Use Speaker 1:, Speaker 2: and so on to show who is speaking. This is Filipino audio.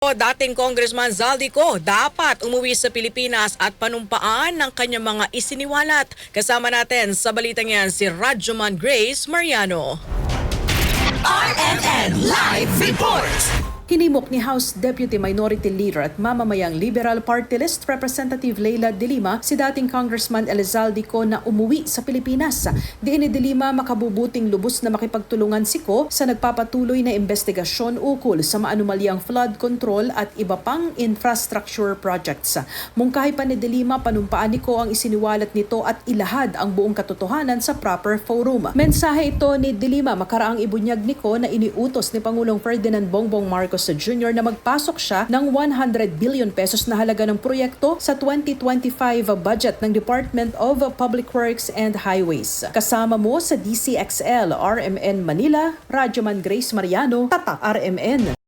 Speaker 1: Dating Congressman Zaldico dapat umuwi sa Pilipinas at panumpaan ng kanyang mga isiniwalat. Kasama natin sa balitang yan si Radyoman Grace Mariano.
Speaker 2: RNN Live Report!
Speaker 3: Hinimok ni House Deputy Minority Leader at mamamayang Liberal Party List Representative Leila De Lima si dating Congressman Elizalde Co na umuwi sa Pilipinas. Diin ni De Lima makabubuting lubos na makipagtulungan si Co sa nagpapatuloy na investigasyon ukol sa maanumalyang flood control at iba pang infrastructure projects. Mungkahi pa ni De Lima panumpaan ni Co ang isiniwalat nito at ilahad ang buong katotohanan sa proper forum. Mensahe ito ni De Lima makaraang ibunyag ni Co na iniutos ni Pangulong Ferdinand Bongbong Marcos Jr. na magpasok siya ng 100 billion pesos na halaga ng proyekto sa 2025 budget ng Department of Public Works and Highways. Kasama mo sa DCXL RMN Manila, Radyoman Grace Mariano, Tatak RMN.